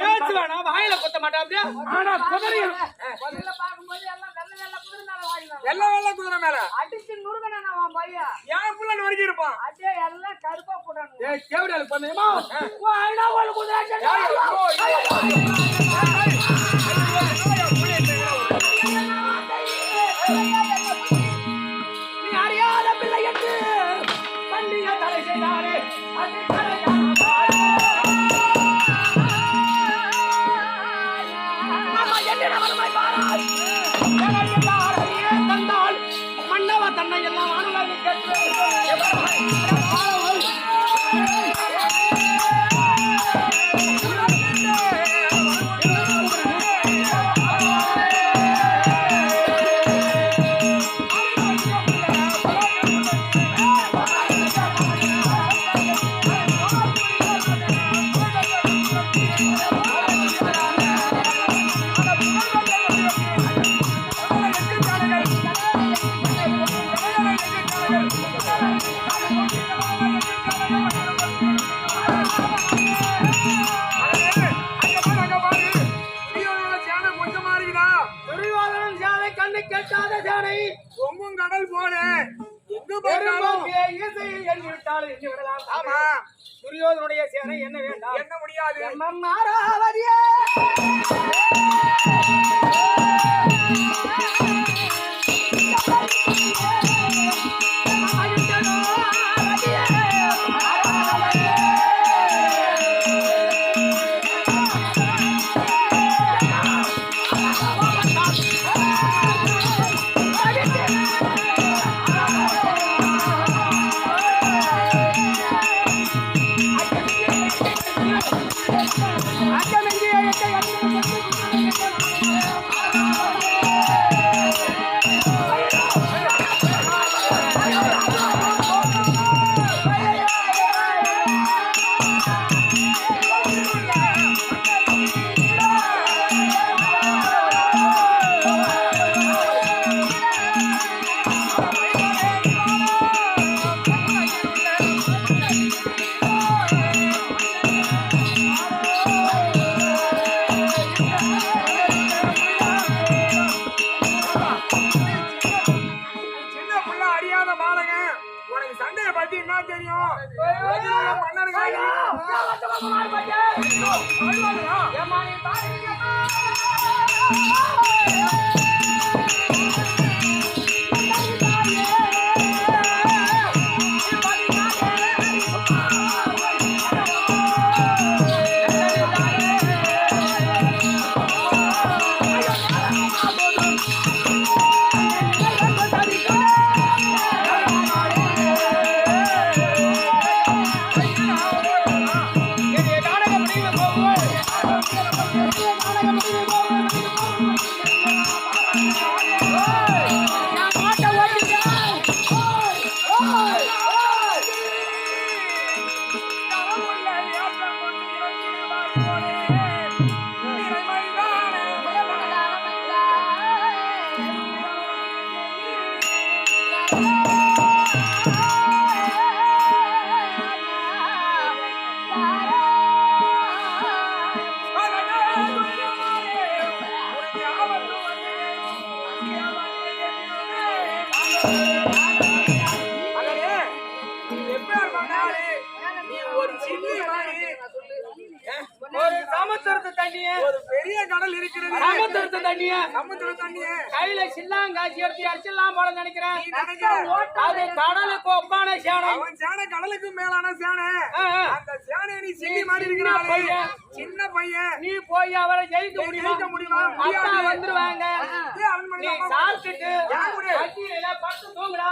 பேச்சு வேணாம் வாயில குத்த மாட்டேன் அப்படியே ஆனா குதிரை முதல்ல பார்க்கும்போது எல்லாம் வெள்ளை வெள்ளை குதிரை மேல வாங்கினாங்க. வெள்ள வெள்ள குதிரை மேல அடிச்சு நுறுக்கினான் அவன் பையன். என் புள்ள நொறுக்கி இருப்பான் அப்படியே எல்லாம் கருப்பா போட்டானுங்க. ஏய் கேவடியால பண்ணேமா வாயினா ஒரு குதிரை நீ அறியாத பிள்ளை என்று பள்ளிய தலை செய்தாரே அது கண்ணு கெட்டாத சேனை பொங்கும் கடல் போல. எங்க பார்த்தாலும். ஆமா. துரியோதனுடைய சேனை என்ன வேண்டாம்? என்ன முடியாது. எம்மம் அறியாத பாலகன் உனக்கு சண்டையை பத்தி என்ன தெரியும்? மன்னர்கள் ஒரு சமுத்திரத்து தண்ணிய. ஒரு பெரிய கடல் இருக்கிறது. சமுத்திரத்து தண்ணிய. சமுத்திர தண்ணியே. கையில சில்லாங்காய்ச்சி எடுத்து அடிச்சிடலாம் போல நினைக்கிறேன். அது கடலுக்கு ஒப்பான சேனை. அவன் சேனை கடலுக்கு மேலான சேனை. அந்த சேனை நீ சில்லி மாதிரி பையன். சின்ன பையன். நீ போய் அவரை ஜெயிக்க முடியுமா? முடியுமா? வந்துருவாங்க. நீ சாப்பிட்டுட்டு தூங்குடா.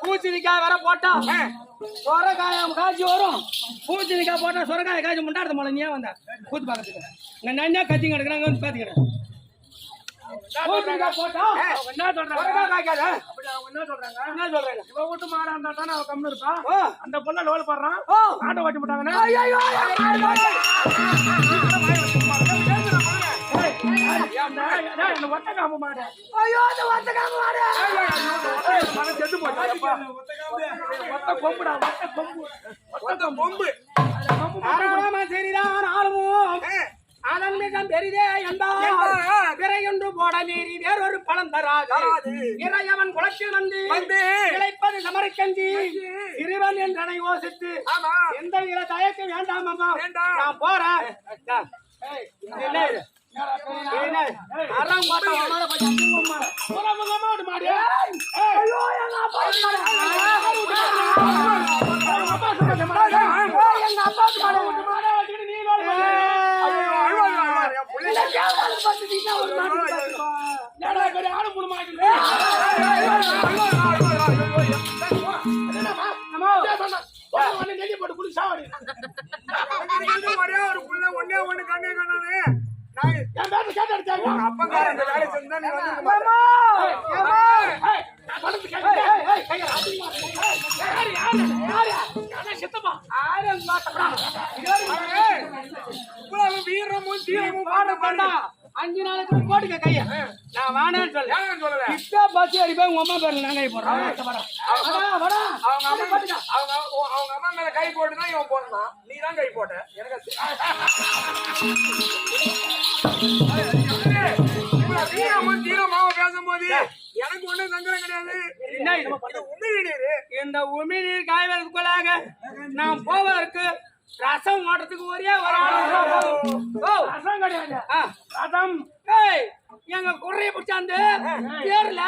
பூச்சணிக்காய் வர போட்டா சொரக்காயம் காய்ச்சி வரும் பூச்சணிக்காய் போட்டா சொரக்காய் காய்ச்சி முண்டாடுது மழை நீ ஏன் வந்த கூத்து பார்க்கறதுக்கு நான் நன்னா கத்திங்க எடுக்கிறேன் வந்து பாத்துக்கிறேன் என்ன சொல்றேன் இவன் வீட்டு மாடா இருந்தா தானே அவன் கம்முனு இருப்பான். அந்த பொண்ணை லோல் போடுறான் ஆட்டோ ஓட்டி போட்டாங்கன்னா ஐயோ ஐயோ அந்த வார்த்தை காம வாடா ஆறாம சரிதான் ஆளுவோம் அதன் மிகம் பெரிதே பிறையொன்று போட மீறி வேறொரு பணம் தராது. இறையவன் குளத்தில் வந்து இழைப்பது சமரக்கஞ்சி சிறுவன் என்றனை யோசித்து எந்த வித தயக்கம் வேண்டாம். அம்மா. நான் போறேன்? அறம் எங்க அப்பா மாடு. எங்க அப்பா சொன்ன மாடு. ஏய், எங்க அப்பா மாடு. ஒரு மாடை வச்சுக்கிட்டு நீ லோடு பண்ணு. ஐயோ, அழுவாத, அழுவாத, என் புள்ள. இல்ல, கேவலம் பார்த்துட்டீங்கன்னா ஒரு பெரிய நெல்லி போட்டு குடி சாவடி. ஒரு புள்ள, ஒண்ணு கண்ணே என் கேட்டு அடிச்சாங்க. இந்த செஞ்சா நீ வீரமும் தீரமும் பாட பண்ணா அஞ்சு நாளைக்கு போட்டுக்க கைய. நான் வேணான்னு சொல்ல ஏன் சொல்லல. இப்ப பஸ் அடிப்பேன் உங்க அம்மா பேர்ல நாங்க வடா அவங்க அம்மா அவங்க அவங்க அம்மா மேல கை போட்டுதான் இவன் போடணும்? நீ தான் கை போட்ட. எனக்கு வீரமும் தீரமாவும் பேசும்போது எனக்கு ஒண்ணும் சங்கடம் கிடையாது. என்ன இது? இது உண்மை நீரு இந்த உமிழ்நீர் காய்வதற்குள்ளாக நாம் போவதற்கு ரசம் ஓட்டுறதுக்கு ஒரே ஒரு ஆள். ஓ. ரசம் கிடையாது. ரசம். ஏய் எங்க குறைய பிடிச்சாந்து பேர்ல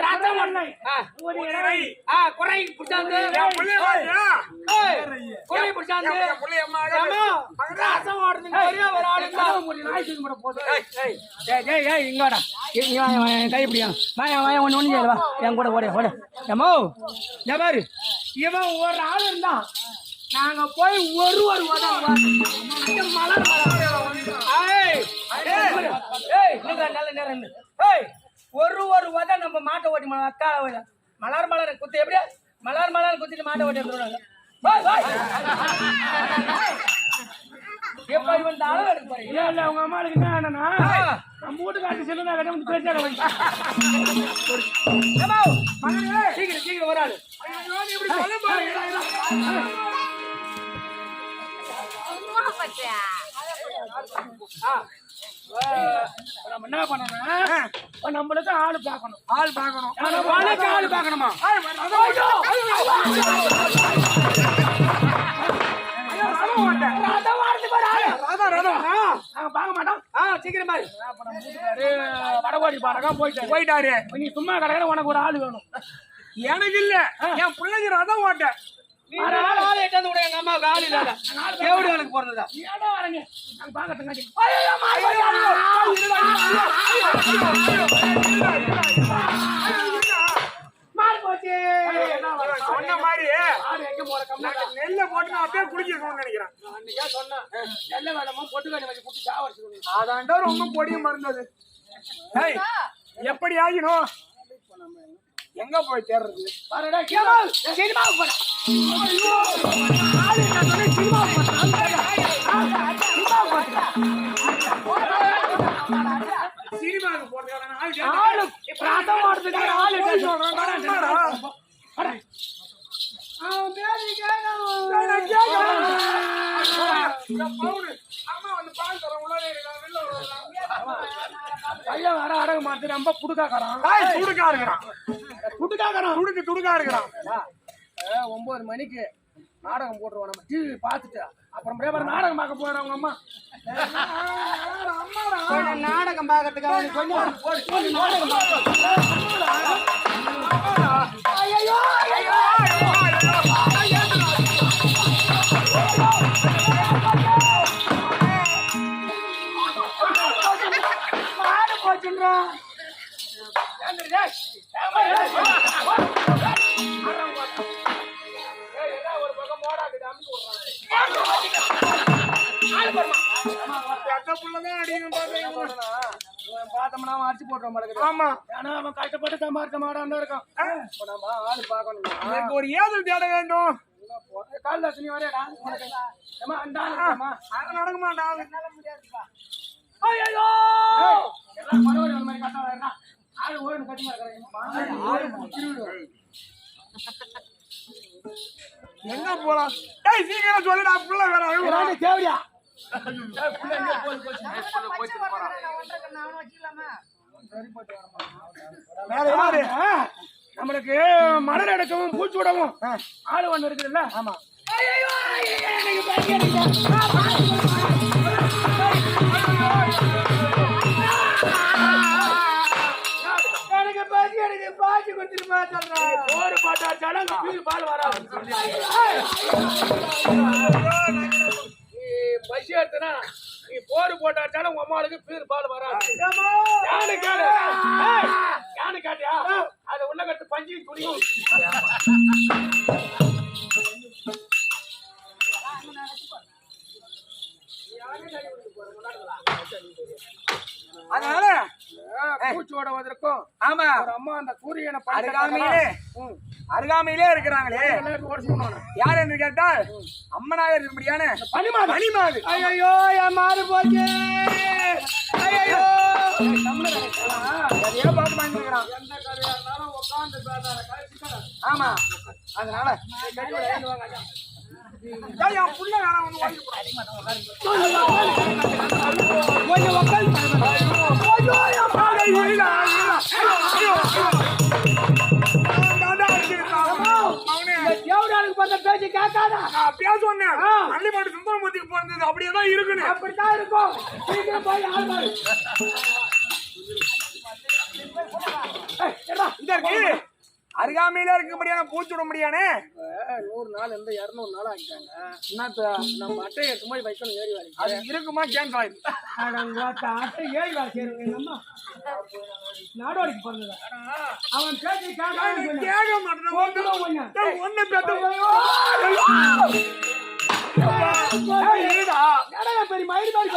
ரசம் ஒண்ணு குறை. பிடிச்சாந்து. குறை பிடிச்சாந்து. ரசம் ஓட்டுறதுக்கு ஒரே ஒரு ஆளு ஏய், ஏய், ஏய், ஏய், ஏய், இங்க வாடா. இ- இங்க வா, இங்க வா, என் கை பிடியா. வா, என் வா, என் ஒண்ணு ஒண்ணு செய்யல, வா. என் கூட ஓடு, ஓடு. இங்க பாரு. இவன் ஒரு ஆள் இருந்தான். நாங்க போய் ஒரு ஒரு மலர் மலர். ஏய், ஏய், ஏய், நில்றா, நல்ல நேரம் ஒரு ஒரு உதை நம்ம மாட்டை ஓட்டி ம- அக்கா ஓட. மலர் மலர் குத்து எப்படியா மலர் மலர் குத்திட்டு மாட்டை ஓட்டி வந்துடுவாங்க. எப்ப இவன் அளவு எடுக்க போறீங்க இல்ல இல்ல உங்க அம்மாளுக்கு என்ன என்னன்னா ஆ. நம்ம வீட்டு காட்டு செல்லுனா கடை வந்து ஏம்மா, மகனே, சீக்கிரம் சீக்கிரம் ஒரு நம்ம என்ன பண்ணணும் நம்மளுக்கு ஆளு பார்க்கணும் ஆள் பார்க்கணும் உனக்கு ஆளு பார்க்கணுமா வடபாடி பாடகா போயிட்டாரு. போயிட்டாரு நீ சும்மா கிடக்கிற உனக்கு ஒரு ஆளு வேணும். எனக்கு இல்ல. என் பிள்ளைங்க ரதம் ஓட்ட வேற ஆள் எட்டாந்து விட எங்க அம்மாவுக்கு ஆள் இல்லாத எப்படி எனக்கு பிறந்ததா சொன்ன மாதிரி நெல்லை போட்டு நான் அப்படியே குடிக்கணும்னு நினைக்கிறேன் அன்னைக்கே சொன்னேன் நல்ல வேலைமா பொட்டு வேலை வச்சு குட்டி சாவடிச்சு அதாண்டா ரொம்ப பொடியும் மறந்தது ஏய், எப்படி ஆகினோம் எங்க போய் தேடுறது? பாருடா கேமல் சினிமாவுக்கு போறேன். சினிமாவுக்கு போறதுக்கான ஆள் ஆளு ரதம் ஓடுறதுக்கு ஆளு என்னடா? அவன் பேரு கேட்கணும் இந்த பவுனு. அம்மா வந்து பால் தரேன், உள்ளே இருக்கான், வெளில வருவான். பையன் வர அடங்க மாட்டு ரொம்ப புடுக்காக்காரன் ஏய், துடுக்கா இருக்கிறான். புடுக்காக்காரன் துடுக்கு துடுக்கா இருக்கிறான். ஒன்பது மணிக்கு நாடகம் போட்டுருவோம் நம்ம டிவி பார்த்துட்டு அப்புறம் பேப்பர் நாடகம் பார்க்க போறோம் அவங்க அம்மா நாடகம் பார்க்கறதுக்கு அவனுக்கு கொஞ்சம் நாடகம் ஐயோ, ஐயோ. பார்த்தோம்னா அடிச்சு போட்டுற மாதிரி ஆமா ஏன்னா கஷ்டப்பட்டு சம்பாதிச்ச மாடான்னு இருக்கான் நம்ம ஆள் பார்க்கணும் எனக்கு ஒரு ஏதல் தேட வேண்டும் காலதாசனி வரையாடா அந்த நடக்குமாடா முடியாதுப்பா ஐயோ எல்லாம் பரவாயில்ல மாதிரி ஆளு ஓடு கட்டி மாதிரி எங்க போலாம்? ஏய் சீக்கிரம் சொல்லுடா புள்ள வேற அழுகுறான். தேவையா பச்சை போடுறேன் நான் ஒன்றரை கண்ணு அவனை வச்சுக்கலாமா வேற யாரு நம்மளுக்கு மலர் எடுக்கவும் பூச்சி விடவும் ஆளு ஒண்ணு இருக்குதுல்ல? ஆமா. எனக்கு பாசி எனக்கு பாசி கொடுத்துருப்பா சொல்றேன் போர் பாட்டாச்சாலும் அங்க பீல் பால் வராது பசி எடுத்தனா நீ போர் போட்டாச்சாலும் உங்க அம்மாளுக்கு பீர் பால் வராது யானு ஏய், யானு கேட்டியா? அது உள்ள கட்டு பஞ்சு துணியும். அதனால பூச்சி ஓடுவதற்கும் ஆமா. அம்மா அந்த சூரியனை அருகாமையிலே அருகாமையிலே இருக்கிறாங்களே. யார் என்று கேட்டால் அம்மனாக இருக்கும்படியான பனிமாடு. மணிமாது ஐயோ என் மாடு போச்சு. ஐயோ கதையா பேசாத கழிச்சுக்கடா ஆமா. அதனால என் புள்ள வேணாம் வந்து ஓடி போறான். பேச்சு கேட்காதா நான் அப்படியே சொன்னேன். அள்ளிப்பாட்டு சுந்தரமூர்த்திக்கு பிறந்தது அப்படியே தான் இருக்குன்னு. அப்படித்தான் இருக்கும் சீக்கிரம் போய் ஆள் பாரு இந்த இருக்கு. அருகாமையில இருக்கும்படியான பூச்சுட முடியானே நூறு நாள் இருந்து இருநூறு நாள் ஆகிட்டாங்க என்னத்த நம்ம அட்டையை சும்மா வைக்கணும் ஏறி வேலை அது இருக்குமா கேன்றாய் அட்டை ஏறி வேலை செய்யறவங்க நாடோடிக்கு பிறந்தது அவன் பேச்சு. கேட்க மாட்டேன். என்னடா பெரிய மயிறு மாதிரி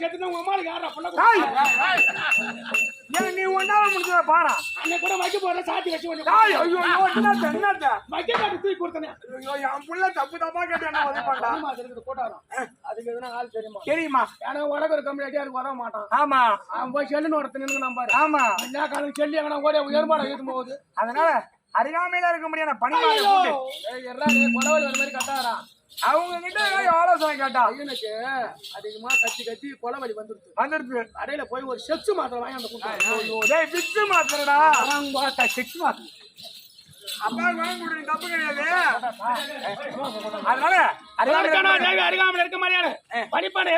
செத்துட்டா உங்க அம்மாளுக்கு யாரா? ஏன் நீ ஒன்னால முடிஞ்சத பாரா. அன்னை கூட வைக்க போற சாத்தி வச்சு கொஞ்சம் ஐயோ ஐயோ என்னத்த என்னத்த? வைக்க மாட்டு தூக்கி கொடுத்தனே. ஐயோ என் புள்ள தப்பு தப்பா கேட்டு என்ன உதவி பண்ணா? ஆமா அது இருக்குது போட்டாராம் அதுக்கு எதுனா ஆள் தெரியுமா? தெரியுமா? ஏன்னா உலக ஒரு கம்பெனி அதுக்கு வர மாட்டான். ஆமா. அவன் போய் செல்லுன்னு ஒருத்தன் நின்று நம்பாரு ஆமா. என்ன காலம் செல்லி எங்கன்னா ஓடி உயர்மாடம் ஏற்றும் போகுது. அதனால அருகாமையில இருக்க முடியாத எல்லாம் டேய், கொலவலி வர மாதிரி கட்டாரா அவங்க கிட்ட ஆலோசனை கேட்டா. பையனுக்கு அதிகமா கத்தி கத்தி கொலவலி வந்துருச்சு. வந்துருச்சு. கடையில போய் ஒரு செக்ஸ் மாத்திரை வாங்கி அந்த கூட்டம் பிச்சு மாத்திரடா. செக்ஸ் மாத்திரை. அப்பா வாங்கி கொடுங்க தப்பு கிடையாது. அதனால அருகாமல் இருக்க மாதிரியான படிப்பான